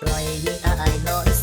ปล่อยให้อายนอน